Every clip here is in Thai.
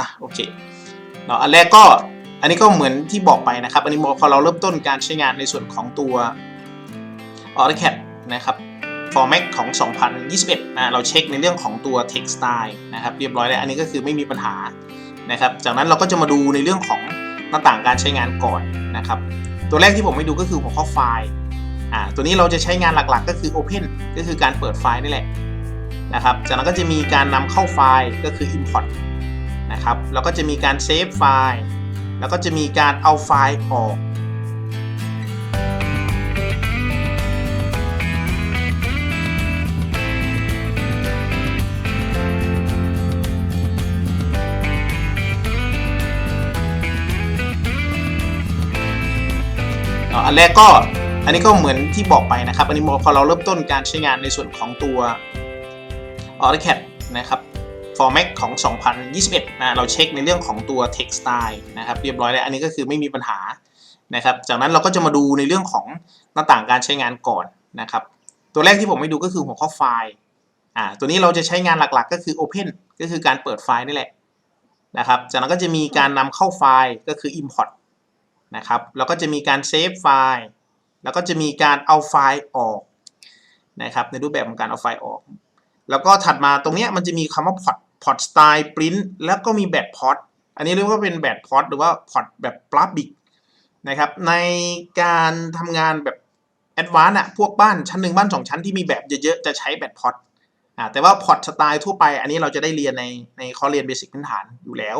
อะโอเคเนาะอันแรกก็อันนี้ก็เหมือนที่บอกไปนะครับ อันนี้พอเราเริ่มต้นการใช้งานในส่วนของตัว AutoCAD นะครับ Format ของ 2021นะเราเช็คในเรื่องของตัว Text Style นะครับเรียบร้อยแล้วอันนี้ก็คือไม่มีปัญหานะครับ จากนั้นเราก็จะมาดูในเรื่องของหน้าต่างการใช้งานก่อนนะครับ ตัวแรกที่ผมให้ดูก็คือหัวข้อไฟล์อ่าตัวนี้เราจะใช้งานหลักๆ ก็คือ Open ก็คือการเปิดไฟล์นี่แหละนะครับ จากนั้นก็จะมีการนำเข้าไฟล์ก็คือ Import นะครับ แล้วก็จะมีการเซฟไฟล์ แล้วก็จะมีการเอาไฟล์ออกอันแรกก็อันนี้ก็เหมือนที่บอกไปนะครับ อันนี้พอเราเริ่มต้นการใช้งานในส่วนของตัว AutoCAD นะครับ Format ของ 2021นะเราเช็คในเรื่องของตัว Text Style นะครับเรียบร้อยแล้วอันนี้ก็คือไม่มีปัญหานะครับจากนั้นเราก็จะมาดูในเรื่องของหน้าต่างการใช้งานก่อนนะครับตัวแรกที่ผมให้ดูก็คือหัวข้อไฟล์อ่าตัวนี้เราจะใช้งานหลักๆ ก็คือ Open ก็คือการเปิดไฟล์นี่แหละนะครับจากนั้นก็จะมีการนำเข้าไฟล์ก็คือ Import นะครับแล้วก็จะมีการเซฟไฟล์แล้วก็จะมีการเอาไฟล์ออกนะครับในรูปแบบของการเอาไฟล์ออก แล้วก็ถัดมาตรงเนี้ยมันจะมีคำว่า port port style print แล้วก็มีแบบ port อันนี้เรียกว่าเป็นแบบ port หรือว่า port แบบ public นะครับในการทำงานแบบ advanced อะพวกบ้านชั้นหนึ่งบ้านสองชั้นที่มีแบบเยอะๆ จะใช้แบบ port อ่าแต่ว่า port style ทั่วไป อันนี้เราจะได้เรียนในในคอร์สเรียนเบสิกพื้นฐานอยู่แล้ว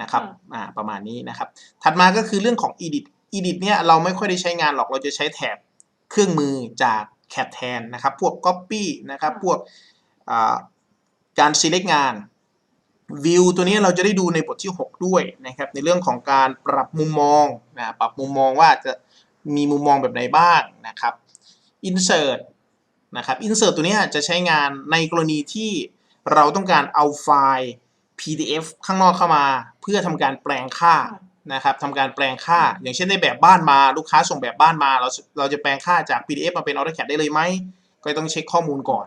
นะครับอ่าประมาณนี้นะครับ ถัดมาก็คือเรื่องของ edit edit เนี่ยเราไม่ค่อยได้ใช้งานหรอกเราจะใช้แถบเครื่องมือจาก CAD แทนนะครับ พวก copy นะครับ พวกอ่า การ select งาน view ตัวนี้เราจะได้ดูในบทที่ 6 ด้วยนะครับ ในเรื่องของการปรับมุมมองนะปรับมุมมองว่าจะมีมุมมองแบบไหนบ้างนะครับ insert นะครับ insert ตัวนี้จะใช้งานในกรณีที่เราต้องการเอาไฟล์ PDF ข้างนอกเข้ามา เพื่อทำการแปลงค่านะครับทำการแปลงค่า อย่างเช่นได้แบบบ้านมาลูกค้าส่งแบบบ้านมา เราเราจะแปลงค่าจาก PDF มาเป็น AutoCAD ได้เลยไหม ก็ต้องเช็คข้อมูลก่อน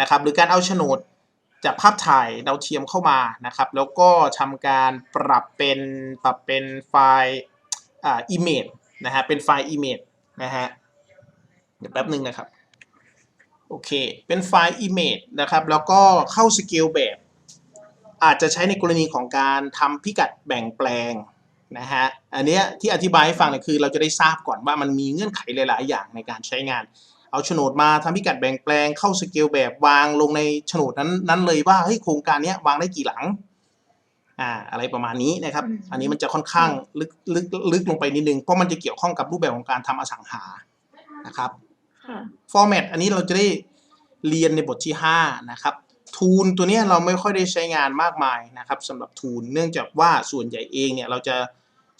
นะครับหรือการเอาโฉนด จากภาพถ่ายดาวเทียมเข้ามานะครับ แล้วก็ทำการปรับเป็นปรับเป็นไฟล์อ่า image นะฮะเป็นไฟล์ image นะฮะเดี๋ยวแป๊บหนึ่งนะครับโอเค เป็นไฟล์ image นะครับ แล้วก็เข้าสเกลแบบ อาจจะใช้ในกรณีของการทำพิกัดแบ่งแปลงนะฮะ อันเนี้ยที่อธิบายให้ฟังเนี่ยคือเราจะได้ทราบก่อนว่ามันมีเงื่อนไขหลาย ๆ อย่างในการใช้งาน เอาโฉนดมาทำพิกัดแบ่งแปลงเข้าสเกลแบบวางลงในโฉนดนั้นนั้นเลยว่าเฮ้ยโครงการเนี้ยวางได้กี่หลังอ่าอะไรประมาณนี้นะครับอืมอันนี้มันจะค่อนข้างลึกลึกลึกลงไปนิดนึงเพราะมันจะเกี่ยวข้องกับรูปแบบของการทำอสังหานะครับค่ะ format อันนี้เราจะได้เรียนในบทที่ 5 นะครับทูลตัวเนี้ยเราไม่ค่อยได้ใช้งานมากมายนะครับสำหรับทูลเนื่องจากว่าส่วนใหญ่เองเนี่ยเราจะ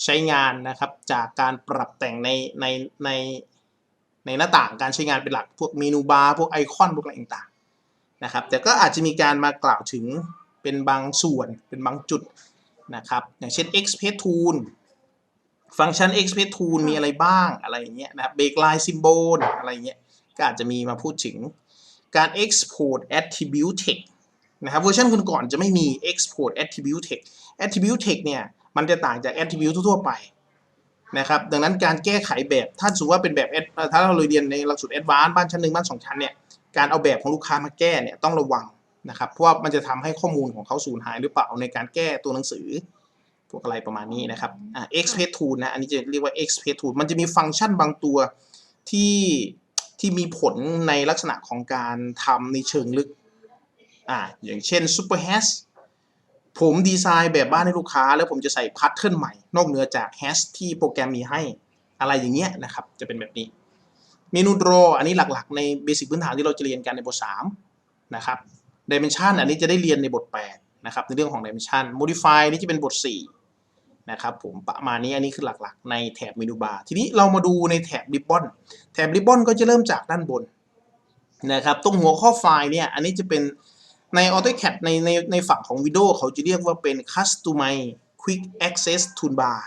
ใช้งานนะครับจากการปรับแต่งในในใน ในหน้าต่างการใช้งานเป็นหลักพวกเมนูบาร์พวกไอคอนพวกอะไรต่างๆนะครับ แต่ก็อาจจะมีการมากล่าวถึงเป็นบางส่วนเป็นบางจุดนะครับ อย่างเช่น express tool ฟังก์ชัน express tool มีอะไรบ้างอะไรอย่างเงี้ยนะครับ break line symbol อะไรเงี้ยก็อาจจะมีมาพูดถึงการ export attribute text นะครับเวอร์ชันก่อนๆจะไม่มี export attribute text attribute text เนี่ยมันจะต่างจาก attribute ทั่วๆไป นะครับดังนั้นการแก้ไขแบบถ้าสมมติว่าเป็นแบบเอ่อถ้าเราเรียนในหลักสูตร advanced บ้านชั้นหนึ่งบ้านสองชั้นเนี่ยการเอาแบบของลูกค้ามาแก้เนี่ยต้องระวังนะครับเพราะว่ามันจะทำให้ข้อมูลของเขาสูญหายหรือเปล่าในการแก้ตัวหนังสือพวกอะไรประมาณนี้นะครับอ่า express tool นะอันนี้จะเรียกว่า express tool มันจะมีฟังก์ชันบางตัวที่ที่มีผลในลักษณะของการทำในเชิงลึกอ่าอย่างเช่น Super Hash ผมดีไซน์แบบบ้านให้ลูกค้า แล้วผมจะใส่พัทเทิร์นใหม่ นอกเหนือจาก Hash ที่โปรแกรมมีให้อะไรอย่างเงี้ยนะครับ จะเป็นแบบนี้ เมนู draw อันนี้หลักๆ ในเบสิกพื้นฐานที่เราจะเรียนกันในบท 3 นะครับ dimension อันนี้จะได้เรียนในบท 8 นะครับ ในเรื่องของ dimension modify นี่จะเป็นบท 4 นะครับผมประมาณนี้อันนี้คือหลักๆ ในแถบเมนูบาร์ทีนี้เรามาดูในแถบ ribbon แถบ ribbon ก็จะเริ่มจากด้านบนนะครับตรงหัวข้อไฟล์เนี่ยอันนี้จะเป็น ใน AutoCAD ในในในฝั่งของ Windows เขาจะเรียกว่าเป็น Customize Quick Access Toolbar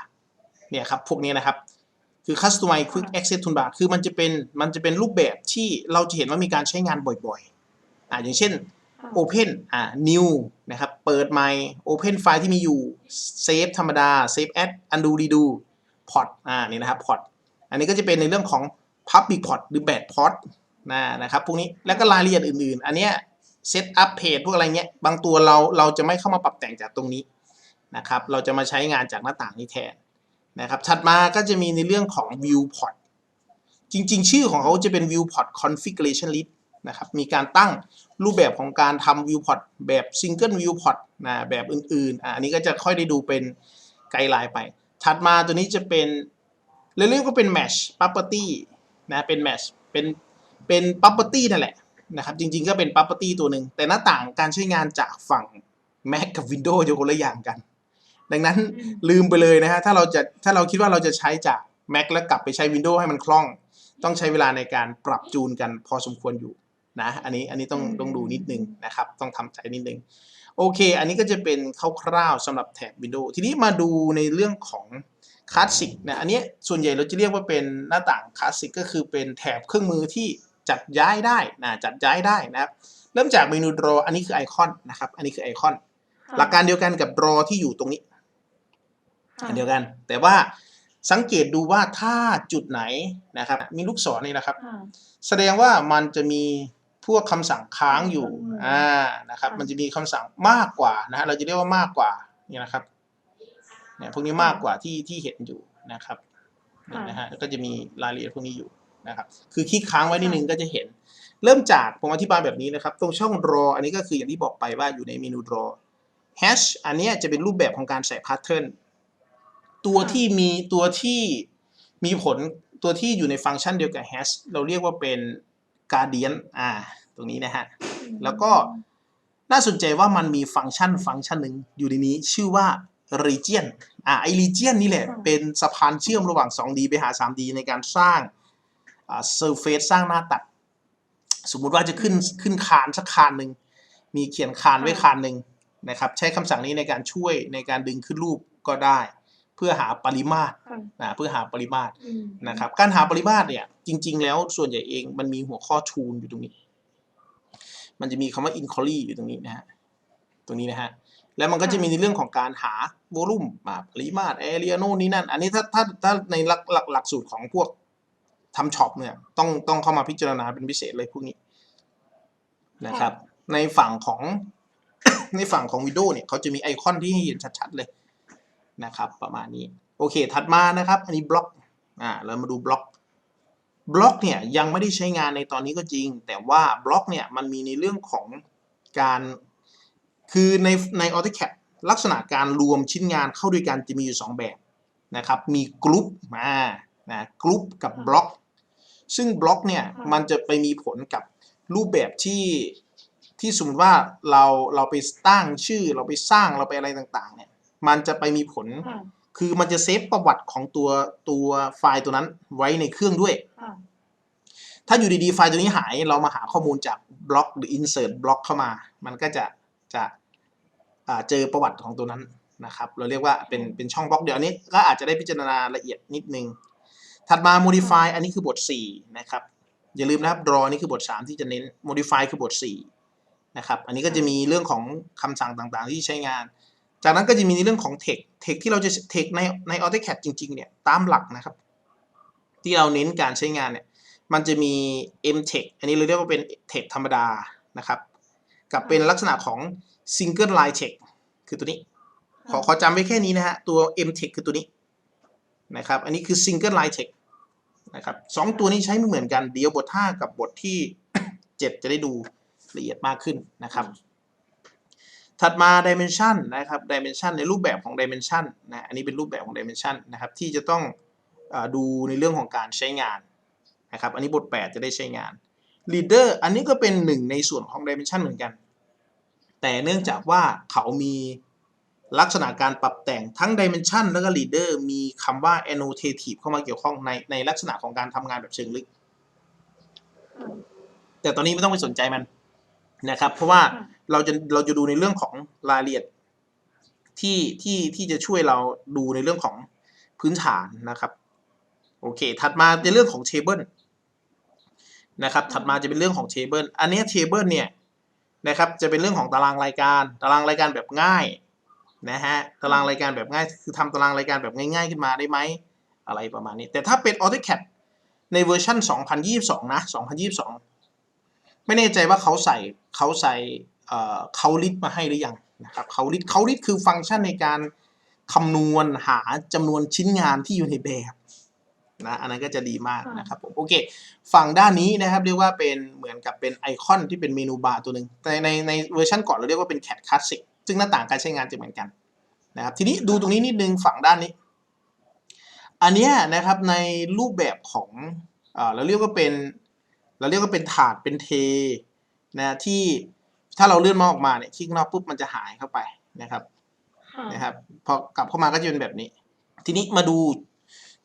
เนี่ยครับพวกนี้นะครับ คือ Customize Quick Access Toolbar คือมันจะเป็นมันจะเป็นรูปแบบที่เราจะเห็นว่ามีการใช้งานบ่อยๆอ่าอย่างเช่นค่ะ Open อ่า New นะครับ เปิดใหม่ Open ไฟล์ที่มีอยู่ Save ธรรมดา Save as Undo Redo Port อ่านี่นะครับ Port อันนี้ก็จะเป็นในเรื่องของ Public Port หรือ Bad Port นะนะครับพวกนี้แล้วก็รายละเอียดอื่นๆ อันเนี้ย Set Up Page พวกอะไรเงี้ยบางตัวเราเราจะไม่เข้ามาปรับแต่งจากตรงนี้นะครับเราจะมาใช้งานจากหน้าต่างนี้แทนนะครับถัดมาก็จะมีในเรื่องของ Viewport จริง ๆ ชื่อของเขาจะเป็น Viewport Configuration List นะครับมีการตั้งรูปแบบของการทำ Viewport แบบ Single Viewport นะแบบอื่นๆอะอันนี้ก็จะค่อยได้ดูเป็นไกด์ไลน์ไป ถัดมาตัวนี้จะเป็นเรื่องก็เป็น Mesh Property นะเป็น Mesh เป็นเป็น Property นั่นแหละ นะครับจริงๆก็เป็น Property ตัวหนึ่งแต่หน้าต่างการใช้งานจากฝั่ง Mac กับ Windows จะคนละอย่างกัน ดังนั้นอืมลืมไปเลยนะฮะถ้าเราจะถ้าเราคิดว่าเราจะใช้จาก Mac แล้วกลับไปใช้ Windows ให้มันคล่อง ต้องใช้เวลาในการปรับจูนกันพอสมควรอยู่นะอันนี้อันนี้ต้องอืมต้องดูนิดนึงนะครับ ต้องทำใจนิดนึงโอเค อันนี้ก็จะเป็นคร่าวๆสำหรับแถบ Windows ทีนี้มาดูในเรื่องของคลาสสิกนะอันนี้ส่วนใหญ่เราจะเรียกว่าเป็นหน้าต่างคลาสสิกก็คือเป็นแถบเครื่องมือที่ จัดย้ายได้นะจัดย้ายได้นะครับเริ่มจากเมนู draw อันนี้คือไอคอนนะครับอันนี้คือไอคอนค่ะหลักการเดียวกันกับ draw ที่อยู่ตรงนี้ค่ะอันเดียวกัน แต่ว่าสังเกตดูว่าถ้าจุดไหนนะครับ มีลูกศรนี่นะครับค่ะแสดงว่ามันจะมีพวกคำสั่งค้างอยู่อืมอ่านะครับค่ะมันจะมีคำสั่งมากกว่านะฮะเราจะเรียกว่ามากกว่านี่นะครับเนี่ยพวกนี้มากกว่าที่ที่เห็นอยู่นะครับนี่นะฮะแล้วก็จะมีรายละเอียดพวกนี้อยู่ นะครับ คือคลิกค้างไว้นิดนึงก็จะเห็น เริ่มจากผมอธิบายแบบนี้นะครับ ตรงช่อง draw อันนี้ก็คืออย่างที่บอกไปว่าอยู่ในเมนู draw hash อันเนี้ยจะเป็นรูปแบบของการใส่ pattern ตัวค่ะที่มีตัวที่มีผลตัวที่อยู่ในฟังก์ชันเดียวกับ hash เราเรียกว่าเป็น guardian อ่า ตรงนี้นะฮะ แล้วก็น่าสนใจว่ามันมีฟังก์ชันฟังก์ชันหนึ่งอยู่ในนี้ชื่อว่า region อ่าไอ region นี่แหละค่ะเป็นสะพานเชื่อมระหว่าง 2D ไปหา 3D ในการสร้าง อ่า surface สร้างหน้าตัด สมมุติว่าจะขึ้นขึ้นคานสักคานหนึ่งมีเขียนคานไว้คานหนึ่งนะครับใช้คำสั่งนี้ในการช่วยในการดึงขึ้นรูปก็ได้ เพื่อหาปริมาตรค่ะนะเพื่อหาปริมาตรอืมนะครับการหาปริมาตรเนี่ยจริง ๆ แล้วส่วนใหญ่เองมันมีหัวข้อทูลอยู่ตรงนี้ มันจะมีคำว่า inquiry อยู่ตรงนี้นะฮะตรงนี้นะฮะแล้วมันก็จะมีในเรื่องของการหา volume มาปริมาตร area โน่นนี่นั่น อันนี้ถ้าถ้าถ้าในหลักหลักหลักสูตรของพวก ทำช็อปเนี่ยต้องต้องเข้ามาพิจารณาเป็นพิเศษเลยพวกนี้นะครับ ในฝั่งของในฝั่งของวิดีโอเนี่ยเขาจะมีไอคอนที่ให้เห็นชัดๆเลยนะครับ ประมาณนี้ โอเค ถัดมานะครับ อันนี้บล็อกอ่าเรามาดูบล็อกบล็อกเนี่ยยังไม่ได้ใช้งานในตอนนี้ก็จริง แต่ว่าบล็อกเนี่ยมันมีในเรื่องของการคือในใน AutoCAD ลักษณะการรวมชิ้นงานเข้าด้วยกันจะมีอยู่ 2 แบบนะครับ มีกรุ๊ปมา นะกรุ๊ปกับบล็อก ซึ่งบล็อกเนี่ยมันจะไปมีผลกับรูปแบบที่ที่สมมติว่าเราเราไปตั้งชื่อเราไปสร้างเราไปอะไรต่างๆ เนี่ยมันจะไปมีผลค่ะคือมันจะเซฟประวัติของตัวตัวไฟล์ตัวนั้นไว้ในเครื่องด้วยค่ะถ้าอยู่ดีๆ ไฟล์ตัวนี้หายเรามาหาข้อมูลจากบล็อกหรือ insert บล็อกเข้ามา มันก็จะจะอ่าเจอประวัติของตัวนั้นนะครับ เราเรียกว่าเป็นเป็นช่องบล็อกเดี๋ยวอันนี้ ก็อาจจะได้พิจารณาละเอียดนิดนึง ถัดมา modify อันนี้คือบท 4 นะครับ อย่าลืมนะครับ draw นี่คือบท 3 ที่จะเน้น modify คือบท 4 นะครับ อันนี้ก็จะมีเรื่องของคำสั่งต่างๆ ที่ใช้งาน จากนั้นก็จะมีในเรื่องของ text text ที่เราจะ text ในใน AutoCAD จริงๆ เนี่ย ตามหลักนะครับ ที่เราเน้นการใช้งานเนี่ย มันจะมี m text อันนี้เราเรียกว่าเป็น text ธรรมดา นะครับ กับเป็นลักษณะของ single line text คือตัวนี้ ขอขอจำไว้แค่นี้นะฮะ ตัว m text คือตัวนี้ นะครับ อันนี้คือ single line text นะครับสองตัวนี้ใช้ไม่เหมือนกันเดี๋ยวบท 5 กับบทที่ 7 จะได้ดูละเอียดมากขึ้นนะครับ ถัดมา dimension นะครับ dimension ในรูปแบบของ dimension นะอันนี้เป็นรูปแบบของ dimension นะครับที่จะต้องอดูในเรื่องของการใช้งานนะครับอันนี้บท 8 จะได้ใช้งาน leader อันนี้ก็เป็นหนึ่งในส่วนของ dimension เหมือนกัน แต่เนื่องจากว่าเขามี ลักษณะการปรับแต่งทั้ง dimension แล้วก็ leader มีคำว่า annotative เข้ามาเกี่ยวข้องในในลักษณะของการทำงานแบบเชิงลึกค่ะแต่ตอนนี้ไม่ต้องไปสนใจมันนะครับ เพราะว่าค่ะเราจะเราจะดูในเรื่องของรายละเอียดที่ที่ที่จะช่วยเราดูในเรื่องของพื้นฐานนะครับโอเค ถัดมาในเรื่องของ table นะครับ ถัดมาจะเป็นเรื่องของ table อันเนี้ย table เนี่ยนะครับ จะเป็นเรื่องของตารางรายการ ตารางรายการแบบง่าย นะฮะตารางรายการแบบง่าย คือทำตารางรายการแบบง่ายๆ ขึ้นมาได้ไหมอะไรประมาณนี้ แต่ถ้าเป็น AutoCAD ในเวอร์ชัน2022 นะ 2022 ไม่แน่ใจว่าเขาใส่เขาใส่เอ่อเขาลิสมาให้หรือยังนะครับเขาลิสเขาลิสคือฟังก์ชันในการคำนวณหาจำนวนชิ้นงานที่อยู่ในแบบนะอันนั้นก็จะดีมากนะครับผมโอเค ฝั่งด้านนี้นะครับเรียกว่าเป็นเหมือนกับเป็นไอคอนที่เป็นเมนูบาร์ตัวหนึ่งแต่ในในเวอร์ชันก่อนเราเรียกว่าเป็น CAD Classic ซึ่งหน้าต่างการใช้งานจะเหมือนกันนะครับทีนี้ดูตรงนี้นิดนึงฝั่งด้านนี้ อันเนี้ยนะครับในรูปแบบของเอ่อเราเรียกว่าเป็นเราเรียกว่าเป็นถาดเป็นเทนะที่ถ้าเราเลื่อนมาออกมาเนี่ยคลิกข้างนอกปุ๊บมันจะหายเข้าไปนะครับค่ะนะครับพอกลับเข้ามาก็จะเป็นแบบนี้ ทีนี้มาดู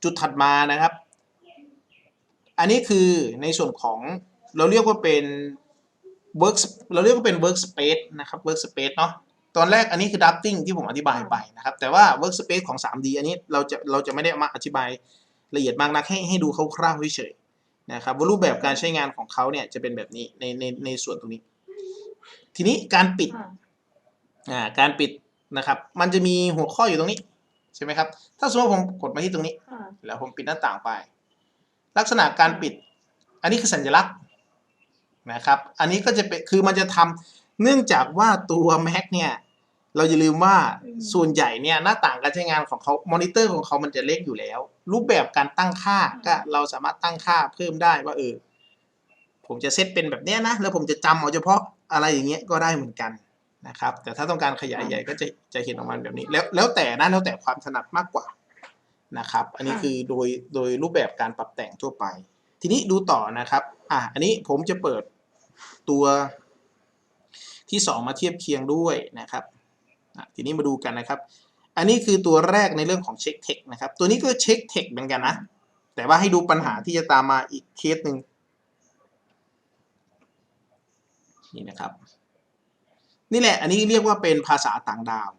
จุดถัดมานะครับ อันนี้คือในส่วนของเราเรียกว่าเป็น work เราเรียกว่าเป็น workspace นะครับ workspace เนาะ ตอนแรกอันนี้คือ drafting ที่ผมอธิบายไปนะครับ แต่ว่า workspace ของ 3D อันนี้เราจะเราจะไม่ได้มาอธิบายละเอียดมากนักให้ให้ดูคร่าวๆเฉยๆนะครับว่ารูปแบบการใช้งานของเขาเนี่ยจะเป็นแบบนี้ในในในส่วนตรงนี้ ทีนี้การปิดค่ะอ่าการปิดนะครับ มันจะมีหัวข้ออยู่ตรงนี้ใช่ไหมครับ ถ้าสมมติว่าผมกดมาที่ตรงนี้ค่ะแล้วผมปิดหน้าต่างไป ลักษณะการปิด อันนี้คือสัญลักษณ์นะครับ อันนี้ก็จะเป็นคือมันจะทำเนื่องจากว่าตัว Mac เนี่ย เราอย่าลืมว่าส่วนใหญ่เนี่ยหน้าต่างการใช้งานของเขามอนิเตอร์ของเขามันจะเล็กอยู่แล้ว รูปแบบการตั้งค่าก็เราสามารถตั้งค่าเพิ่มได้ว่าเออผมจะเซตเป็นแบบเนี้ยนะ แล้วผมจะจำเอาเฉพาะอะไรอย่างเงี้ยก็ได้เหมือนกันนะครับ แต่ถ้าต้องการขยายใหญ่ก็จะจะเห็นออกมาแบบนี้ แล้วแล้วแต่นะแล้วแต่ความถนัดมากกว่านะครับ อันนี้คือโดยโดยรูปแบบการปรับแต่งทั่วไป ทีนี้ดูต่อนะครับ อะอันนี้ผมจะเปิดตัวที่สองมาเทียบเคียงด้วยนะครับอะ ทีนี้มาดูกันนะครับ อันนี้คือตัวแรกในเรื่องของเช็คเทคนะครับ ตัวนี้ก็เช็คเทคเหมือนกันนะ แต่ว่าให้ดูปัญหาที่จะตามมาอีกเคสหนึ่งนี่นะครับ นี่แหละ อันนี้เรียกว่าเป็นภาษาต่างดาว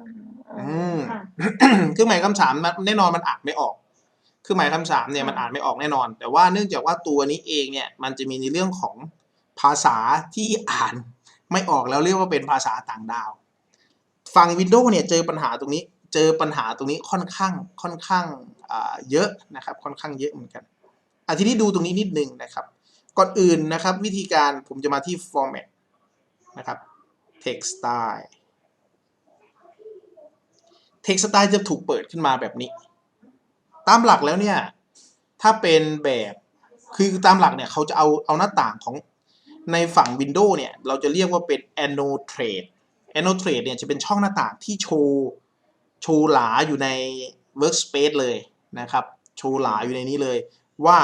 อืมอืมค่ะเครื่องหมายคำถามมันแน่นอนมันอ่านไม่ออกเครื่องหมายคำถามเนี่ยค่ะมันอ่านไม่ออกแน่นอน แต่ว่าเนื่องจากว่าตัวนี้เองเนี่ยมันจะมีในเรื่องของภาษาที่อ่านไม่ออกแล้วเรียกว่าเป็นภาษาต่างดาว ฝั่ง Windows เนี่ยเจอปัญหาตรงนี้ เจอปัญหาตรงนี้ค่อนข้างค่อนข้างเยอะนะครับค่อนข้างเยอะเหมือนกันอะทีนี้ดูตรงนี้นิดนึงนะครับ ก่อนอื่นนะครับวิธีการผมจะมาที่ format นะครับ text style text style จะถูกเปิดขึ้นมาแบบนี้ ตามหลักแล้วเนี่ยถ้าเป็นแบบคือตามหลักเนี่ยเขาจะเอาเอาหน้าต่างของในฝั่ง Windows เนี่ย เราจะเรียกว่าเป็น annotate annotate เนี่ยจะเป็นช่องหน้าต่างที่โชว์ โชว์หลาอยู่ใน workspace เลยนะครับ โชว์หลาอยู่ในนี้เลย ว่า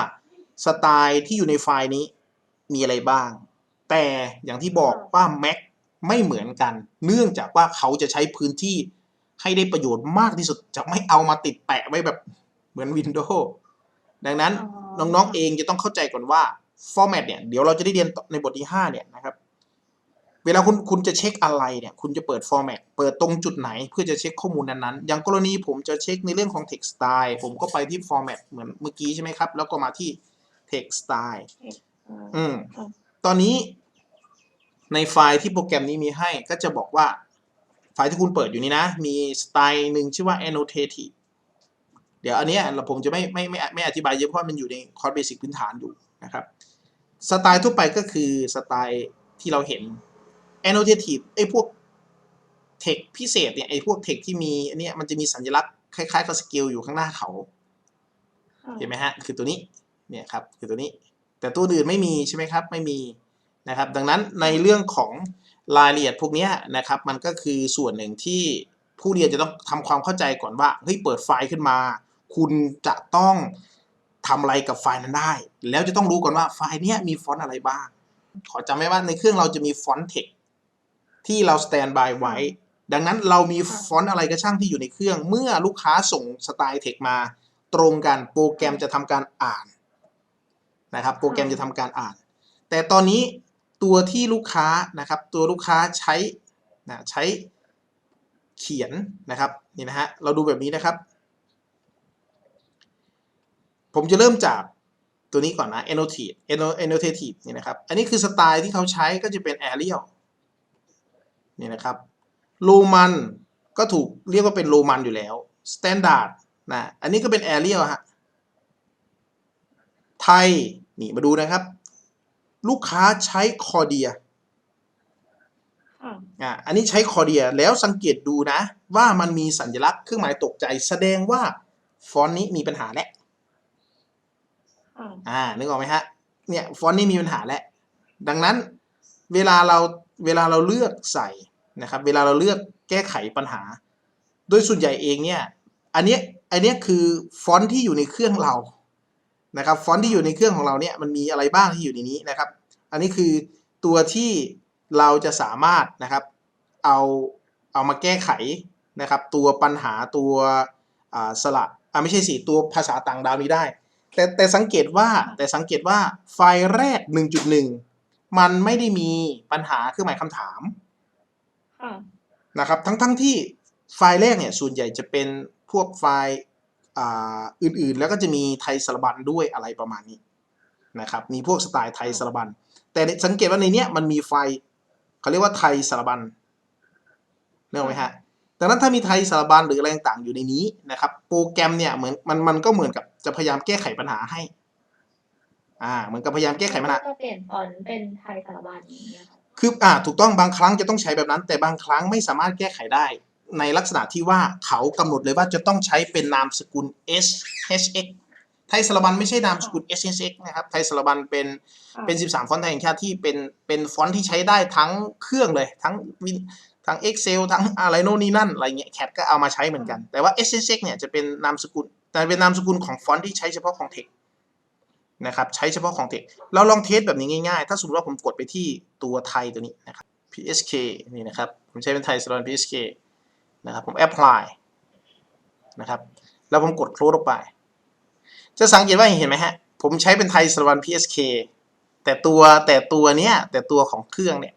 สไตล์ที่อยู่ในไฟล์นี้มีอะไรบ้าง แต่อย่างที่บอกว่า Mac ไม่เหมือนกัน เนื่องจากว่าเขาจะใช้พื้นที่ให้ได้ประโยชน์มากที่สุด จะไม่เอามาติดแปะไว้แบบเหมือน Windows ดังนั้นอ๋อน้องๆเองจะต้องเข้าใจก่อนว่า format เนี่ย เดี๋ยวเราจะได้เรียนในบทที่ 5 เนี่ยนะครับ เวลาคุณคุณจะเช็คอะไรเนี่ย คุณจะเปิด format เปิดตรงจุดไหนเพื่อจะเช็คข้อมูลนั้นๆ อย่างกรณีผมจะเช็คในเรื่องของ text style ผมก็ไปที่ format เหมือนเมื่อกี้ใช่ไหมครับ แล้วก็มาที่ text style อืมอืมค่ะตอนนี้ในไฟล์ที่โปรแกรมนี้มีให้ก็จะบอกว่า ไฟล์ที่คุณเปิดอยู่นี้นะ มีสไตล์หนึ่งชื่อว่า annotative เดี๋ยวอันเนี้ยเราผมจะไม่ไม่ไม่ไม่อธิบายเยอะเพราะมันอยู่ในคอร์สเบสิกพื้นฐานอยู่นะครับ สไตล์ทั่วไปก็คือสไตล์ที่เราเห็น annotative ไอ้พวกเทคพิเศษเนี่ยไอ้พวกเทคที่มีอันเนี้ยมันจะมีสัญลักษณ์คล้ายๆกับสเกลอยู่ข้างหน้าเขาค่ะเห็นไหมฮะ คือตัวนี้ เนี่ยครับ คือตัวนี้ แต่ตัวอื่นไม่มีใช่ไหมครับ ไม่มีนะครับ ดังนั้นในเรื่องของรายละเอียดพวกเนี้ยนะครับ มันก็คือส่วนหนึ่งที่ผู้เรียนจะต้องทำความเข้าใจก่อนว่า เฮ้ย เปิดไฟล์ขึ้นมา คุณจะต้องทำอะไรกับไฟล์นั้นได้ แล้วจะต้องรู้ก่อนว่าไฟล์เนี้ยมีฟอนต์อะไรบ้าง ขอจำไว้ว่าในเครื่องเราจะมีฟอนต์เทค ที่เราสแตนบายไว้ ดังนั้นเรามีฟอนต์อะไรก็ช่างที่อยู่ในเครื่อง เมื่อลูกค้าส่งสไตล์เทคมา ตรงกันโปรแกรมจะทำการอ่านนะครับ โปรแกรมจะทำการอ่าน แต่ตอนนี้ตัวที่ลูกค้านะครับตัวลูกค้าใช้นะใช้เขียนนะครับนี่นะฮะเราดูแบบนี้นะครับ ผมจะเริ่มจากตัวนี้ก่อนนะ annotate anno- annotative นี่นะครับ อันนี้คือสไตล์ที่เขาใช้ก็จะเป็น Arial นี่นะครับโรมันก็ถูกเรียกว่าเป็นโรมันอยู่แล้วสแตนดาร์ดนะอันนี้ก็เป็นแอเรียลฮะไทยนี่มาดูนะครับ ลูกค้าใช้คอเดียค่ะอะอันนี้ใช้คอเดียแล้วสังเกตดูนะ ว่ามันมีสัญลักษณ์เครื่องหมายตกใจ แสดงว่าฟอนต์นี้มีปัญหาแล้วค่ะอ่านึกออกไหมฮะเนี่ยฟอนต์นี้มีปัญหาแล้วดังนั้นเวลาเราเวลาเราเลือกใส่ นะครับเวลาเราเลือกแก้ไขปัญหา โดยส่วนใหญ่เองเนี่ยอันนี้อันนี้คือฟอนต์ที่อยู่ในเครื่องเรานะครับฟอนต์ที่อยู่ในเครื่องของเราเนี่ยมันมีอะไรบ้างที่อยู่ในนี้นะครับ อันนี้คือตัวที่เราจะสามารถนะครับเอาเอามาแก้ไขนะครับตัวปัญหาตัวอ่าสระอ่าไม่ใช่สิตัวภาษาต่างดาวนี้ได้ แต่แต่สังเกตว่าแต่สังเกตว่าไฟล์แรก 1.1 มันไม่ได้มีปัญหาเครื่องหมายคำถาม นะครับทั้งทั้งที่ไฟล์แรกเนี่ยส่วนใหญ่จะเป็นพวกไฟล์อ่าอื่นๆ แล้วก็จะมีไทยสารบัญด้วยอะไรประมาณนี้นะครับมีพวกสไตล์ไทยสารบัญ แต่สังเกตว่าในเนี้ยมันมีไฟล์เขาเรียกว่าไทยสารบัญเนกออกไหมฮะดังนั้นถ้ามีไทยสารบัญหรืออะไรต่างๆอยู่ในนี้นะครับโปรแกรมเนี่ยเหมือนมันมันก็เหมือนกับจะพยายามแก้ไขปัญหาให้อ่าเหมือนกับพยายามแก้ไขปัญหาก็จะเปลี่ยนฟอนต์เป็นไทยสารบัญอย่างเงี้ย ค่ะคืออ่าถูกต้องบางครั้งจะต้องใช้แบบนั้น แต่บางครั้งไม่สามารถแก้ไขได้ ในลักษณะที่ว่าเขากำหนดเลยว่าจะต้องใช้เป็นนามสกุล S H X ไทยสารบัญไม่ใช่นามสกุล S H X นะครับ ไทยสารบัญเป็นค่ะเป็น 13 ฟอนต์ไทยแห่งชาติที่เป็นเป็นฟอนต์ที่ใช้ได้ทั้งเครื่องเลย ทั้งวินทั้ง Excel ทั้งอะไรโน่นนี่นั่นอะไรเงี้ยแคทก็เอามาใช้เหมือนกัน แต่ว่า S H X เนี่ยจะเป็นนามสกุลแต่เป็นนามสกุลของฟอนต์ที่ใช้เฉพาะของ Text นะครับใช้เฉพาะของ Text เราลองเทสแบบนี้ง่ายๆ ถ้าสมมติว่าผมกดไปที่ตัวไทยตัวนี้นะครับ PSK นี่นะครับ ผมใช้เป็นไทยสารบัญ PSK นะครับ ผม apply นะครับ แล้วผมกด close ออกไป จะสังเกตว่าเห็นไหมฮะ ผมใช้เป็นไทยสารบัญ PSK แต่ตัวแต่ตัวเนี้ยแต่ตัวของเครื่องเนี่ย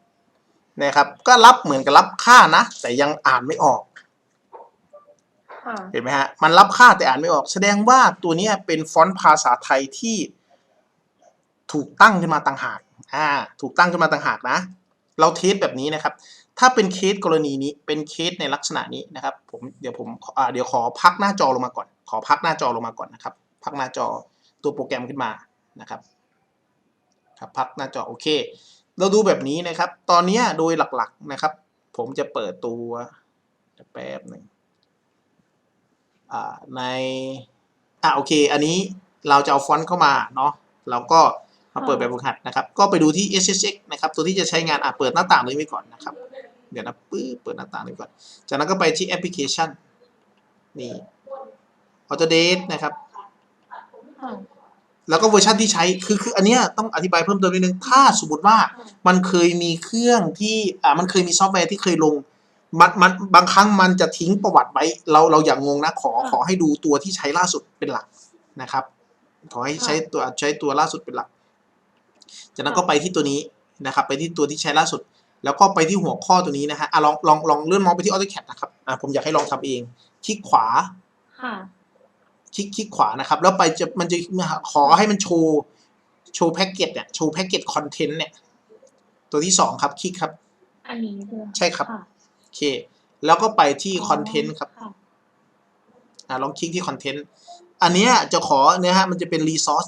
นะครับ ก็รับเหมือนกับรับค่านะ แต่ยังอ่านไม่ออกค่ะเห็นไหมฮะ มันรับค่าแต่อ่านไม่ออก แสดงว่าตัวเนี้ยเป็นฟอนต์ภาษาไทยที่ ถูกตั้งขึ้นมาต่างหากอ่าถูกตั้งขึ้นมาต่างหากนะ เราเทสแบบนี้นะครับ ถ้าเป็นเคสกรณีนี้เป็นเคสในลักษณะนี้นะครับผมเดี๋ยวผมอ่าเดี๋ยวขอพักหน้าจอลงมาก่อน ขอพักหน้าจอลงมาก่อนนะครับ พักหน้าจอตัวโปรแกรมขึ้นมานะครับครับพักหน้าจอโอเค เราดูแบบนี้นะครับ ตอนนี้โดยหลักๆนะครับ ผมจะเปิดตัวเดี๋ยวแป๊บหนึ่งอ่าในอ่าโอเค อันนี้เราจะเอาฟอนต์เข้ามาเนาะเราก็ มาเปิดแบบฝึกหัดนะครับ ก็ไปดูที่ SSX นะครับ ตัวที่จะใช้งานอะเปิดหน้าต่างนี้ไว้ก่อนนะครับ เดี๋ยวนะปื้อเปิดหน้าต่างนี้ก่อน จากนั้นก็ไปที่แอปพลิเคชันนี่ Autodate นะครับค่ะแล้วก็เวอร์ชันที่ใช้ คือ คือ อันเนี้ยต้องอธิบายเพิ่มเติมนิดนึง ถ้าสมมติว่ามันเคยมีเครื่องที่ อ่า มันเคยมีซอฟต์แวร์ที่เคยลง มัน มัน บางครั้งมันจะทิ้งประวัติไว้ เรา เราอย่างงงนะ ขอ ขอให้ดูตัวที่ใช้ล่าสุดเป็นหลักนะครับ ขอให้ใช้ตัว ใช้ตัวล่าสุดเป็นหลัก จากนั้นก็ไปที่ตัวนี้นะครับ ไปที่ตัวที่ใช้ล่าสุด แล้วก็ไปที่หัวข้อตัวนี้นะฮะอะลองลองลองเลื่อนเมาส์ไปที่ AutoCAD นะครับอะผมอยากให้ลองทำเองคลิกขวาค่ะคลิกคลิกขวานะครับ แล้วไปจะมันจะขอให้มันโชว์โชว์แพ็กเกจเนี่ยโชว์แพ็กเกจคอนเทนต์เนี่ย ตัวที่สองครับคลิกครับ อันนี้ใช่ไหมใช่ครับค่ะโอเค แล้วก็ไปที่คอนเทนต์ครับค่ะอ่าลองคลิกที่คอนเทนต์อันเนี้ยจะขอเนี่ยฮะมันจะเป็นรีซอส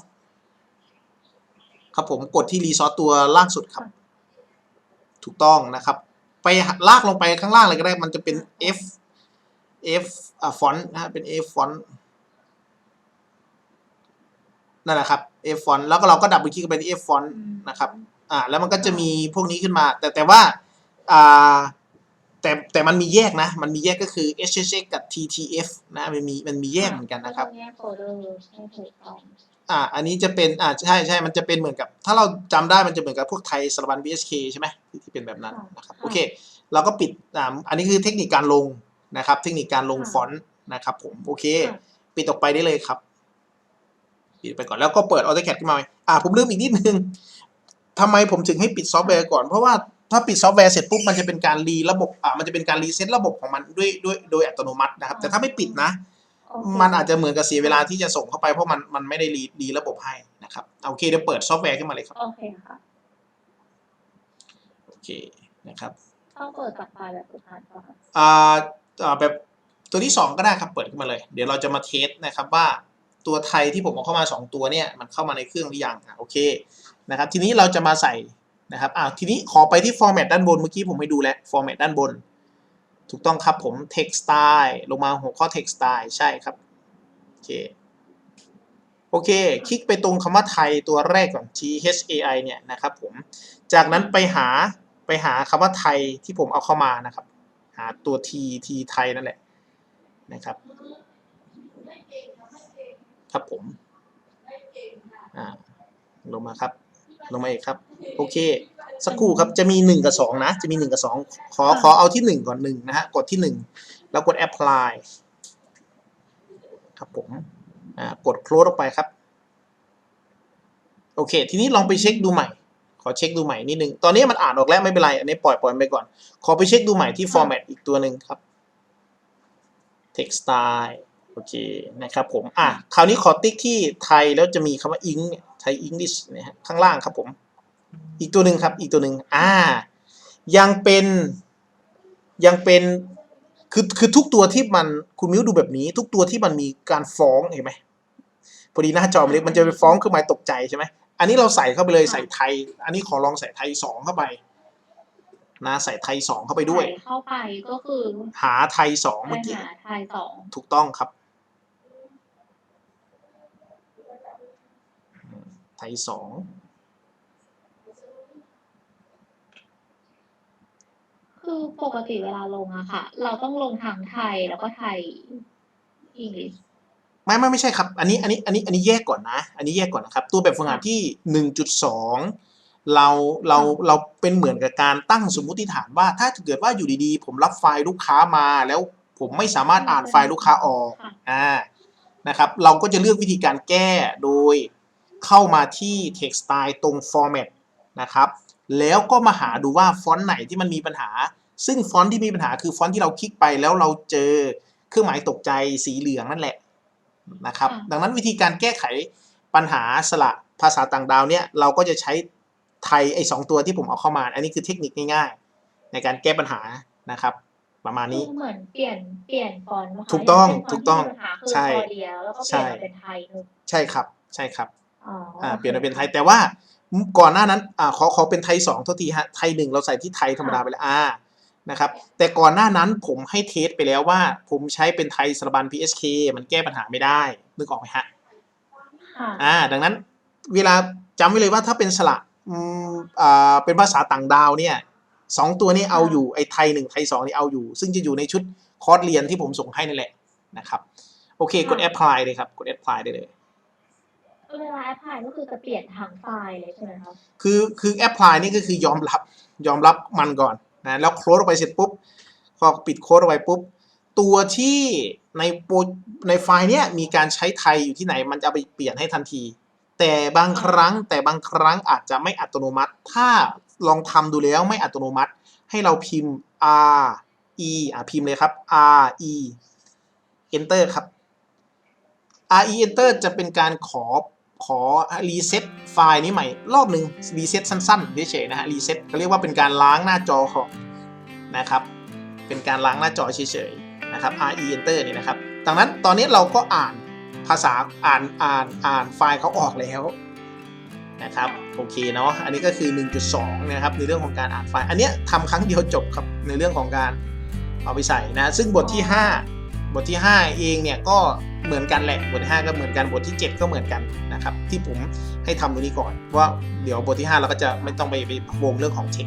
ครับผมกดที่รีซอสตัวล่างสุดครับ ถูกต้องนะครับ ไปลากลงไปข้างล่างเลยก็ได้ มันจะเป็น F F อ่าฟอนต์นะฮะเป็น F ฟอนต์นั่นแหละครับ F ฟอนต์แล้วก็เราก็ดับไปคลิกไปที่ F ฟอนต์อืมนะครับอ่าแล้วมันก็จะมีพวกนี้ขึ้นมา แต่แต่ว่าอ่าแต่แต่มันมีแยกนะ มันมีแยกก็คือ SHX กับ TTF นะมันมีมันมีแยกเหมือนกันนะครับ ก็จแยกโฟลเดอร์ใช่ถูกต้องอ่าอันนี้จะเป็นอ่าใช่ใช่มันจะเป็นเหมือนกับ ถ้าเราจำได้มันจะเหมือนกับพวกไทยสารบัญ BSK ใช่ไหมที่ที่เป็นแบบนั้นนะครับโอเค เราก็ปิดอ่าอันนี้คือเทคนิคการลงนะครับ เทคนิคการลงฟอนต์นะครับผมโอเคค่ะปิดออกไปได้เลยครับปิดไปก่อนแล้วก็เปิด AutoCAD ขึ้นมาใหม่อ่าผมลืมอีกนิดนึงทำไมผมถึงให้ปิดซอฟต์แวร์ก่อนเพราะว่าถ้าปิดซอฟต์แวร์เสร็จปุ๊บมันจะเป็นการรีระบบอ่ามันจะเป็นการรีเซ็ตระบบของมันด้วยด้วยโดยอัตโนมัตินะครับ แต่ถ้าไม่ปิดนะโอเค มันอาจจะเหมือนกับเสียเวลาที่จะส่งเข้าไปเพราะมันมันไม่ได้รีรีระบบให้นะครับเอาโอเคเดี๋ยวเปิดซอฟต์แวร์ขึ้นมาเลยครับโอเคค่ะโอเคนะครับต้องเปิดจากไฟล์แบบฝึกหัดก่อนอ่าอ่าแบบตัวที่ 2 ก็ได้ครับเปิดขึ้นมาเลย เดี๋ยวเราจะมาเทสนะครับว่าตัวไทยที่ผมเอาเข้ามา 2 ตัวเนี่ยมันเข้ามาในเครื่องหรือยังอะโอเคนะครับทีนี้เราจะมาใส่นะครับอ่าทีนี้ขอไปที่ format ด้านบนเมื่อกี้ผมให้ดูแล้ว format ด้านบน ถูกต้องครับผม text style ลงมาหัวข้อ text style ใช่ครับ โอเค โอเค คลิกไปตรงคำว่าไทยตัวแรกก่อน T H A I เนี่ยนะครับผม จากนั้นไปหาไปหาคำว่าไทยที่ผมเอาเข้ามานะครับ หาตัว T T ไทยนั่นแหละนะครับครับผมอ่าลงมาครับ ลงมาอีกครับ โอเค สักครู่ครับจะมี 1 กับ 2 นะ จะมี 1 กับ 2 ขอขอเอาที่ 1 ก่อน1นะฮะกดที่ 1 แล้วกด apply ครับผมอ่ากด close ออกไปครับ โอเค ทีนี้ลองไปเช็คดูใหม่ ขอเช็คดูใหม่นิดนึง ตอนนี้มันอ่านออกแล้วไม่เป็นไร อันนี้ปล่อยปล่อยไปก่อน ขอไปเช็คดูใหม่ที่ format อีกตัวหนึ่งครับ text style โอเคนะครับผม อะ คราวนี้ขอติ๊กที่ไทยแล้วจะมีคำว่า ing เนี่ยไทย English เนี่ยฮะข้างล่างครับผม อีกตัวหนึ่งครับ อีกตัวหนึ่งอ่า ยังเป็น ยังเป็น คือ คือทุกตัวที่มัน คุณมิ้วดูแบบนี้ ทุกตัวที่มันมีการฟ้องเห็นไหมพอดีหน้าจอมันเล็ก มันจะไปฟ้องเครื่องหมายตกใจใช่ไหม อันนี้เราใส่เข้าไปเลยใส่ไทย อันนี้ขอลองใส่ไทยสองเข้าไป นะ ใส่ไทยสองเข้าไปด้วยใส่เข้าไปก็คือ หาไทยสองไปเมื่อกี้ หาไทยสองถูกต้องครับ ไทยสอง คือปกติเวลาลงอะค่ะ เราต้องลงทางไทยแล้วก็ไทยอังกฤษไม่ไม่ไม่ใช่ครับ อันนี้อันนี้อันนี้อันนี้แยกก่อนนะ อันนี้แยกก่อนนะครับ ตัวแบบฝึกหัดที่หนึ่งจุดสองเราเราเราเป็นเหมือนกับการตั้งสมมุติฐานว่าถ้าเกิดว่าอยู่ดีๆ ผมรับไฟล์ลูกค้ามาแล้วผมไม่สามารถอ่านไฟล์ลูกค้าออกค่ะอ่านะครับ เราก็จะเลือกวิธีการแก้โดยเข้ามาที่ text style ตรง format นะครับ แล้วก็มาหาดูว่าฟอนต์ไหนที่มันมีปัญหา ซึ่งฟอนต์ที่มีปัญหาคือฟอนต์ที่เราคลิกไปแล้วเราเจอเครื่องหมายตกใจสีเหลืองนั่นแหละนะครับค่ะดังนั้นวิธีการแก้ไขปัญหาสละภาษาต่างดาวเนี่ยเราก็จะใช้ไทยไอ้สองตัวที่ผมเอาเข้ามา อันนี้คือเทคนิคง่ายๆ ในการแก้ปัญหานะครับ ประมาณนี้คือเหมือนเปลี่ยนเปลี่ยนฟอนต์นะคะถูกต้องย่าเช่นฟนถูกต้องที่มีปัญหาคือใช่ตัวเดียวแล้วก็เปลี่ยนมาเป็นไทยหนึ่งใช่ครับใช่ครับอ๋ออ่าอ่เปลี่ยนมาเป็นไทยแต่ว่า ก่อนหน้านั้นอ่าขอขอเป็นไทยสองโทษทีฮะไทยหนึ่งเราใส่ที่ไทยธรรมดาไปแล้วอ่านะครับแต่ก่อนหน้านั้นผมให้เทสไปแล้วว่า ผมใช้เป็นไทยสระบัน PSK มันแก้ปัญหาไม่ได้นึกออกไหมฮะค่ะอ่าดังนั้นเวลาจำไว้เลยว่าถ้าเป็นสระอืมอ่าเป็นภาษาต่างดาวเนี่ยสองตัวนี้เอาอยู่ไอ้ไทยหนึ่งไทยสองนี่เอาอยู่ ซึ่งจะอยู่ในชุดคอร์สเรียนที่ผมส่งให้นั่นแหละนะครับ โอเค กด apply เลยครับ กด apply ได้เลย เวลาแอปพลายก็คือจะเปลี่ยนทางไฟล์เลยใช่ไหมคะคือคือแอปพลายนี่ก็คือยอมรับยอมรับมันก่อนนะแล้วโค้ดออกไปเสร็จปุ๊บพอปิดโค้ดออกไปปุ๊บ ตัวที่ในโปรในไฟล์เนี้ยมีการใช้ไทยอยู่ที่ไหน มันจะไปเปลี่ยนให้ทันที แต่บางครั้งแต่บางครั้งอาจจะไม่อัตโนมัติ ถ้าลองทำดูแล้วไม่อัตโนมัติ ให้เราพิมพ์ r e อะพิมพ์เลยครับ r e enter ครับ r e enter จะเป็นการขอ ขอรีเซ็ตไฟล์นี้ใหม่รอบหนึ่งรีเซ็ตสั้นๆเฉยๆนะฮะรีเซ็ตเขาเรียกว่าเป็นการล้างหน้าจอของนะครับ เป็นการล้างหน้าจอเฉยๆนะครับ r e enter นี่นะครับดังนั้นตอนนี้เราก็อ่านภาษาอ่านอ่านอ่านไฟล์เขาออกแล้วนะครับโอเคเนาะอันนี้ก็คือ 1.2 นะครับในเรื่องของการอ่านไฟล์ อันเนี้ยทำครั้งเดียวจบครับในเรื่องของการเอาไปใส่นะ ซึ่งบทที่ 5 บทที่ 5 เองเนี่ยก็เหมือนกันแหละบทที่5ก็เหมือนกันบทที่ 7 ก็เหมือนกันนะครับที่ผมให้ทำตรงนี้ก่อนว่าเดี๋ยวบทที่ 5 เราก็จะไม่ต้องไปไปวงเรื่องของเช็ค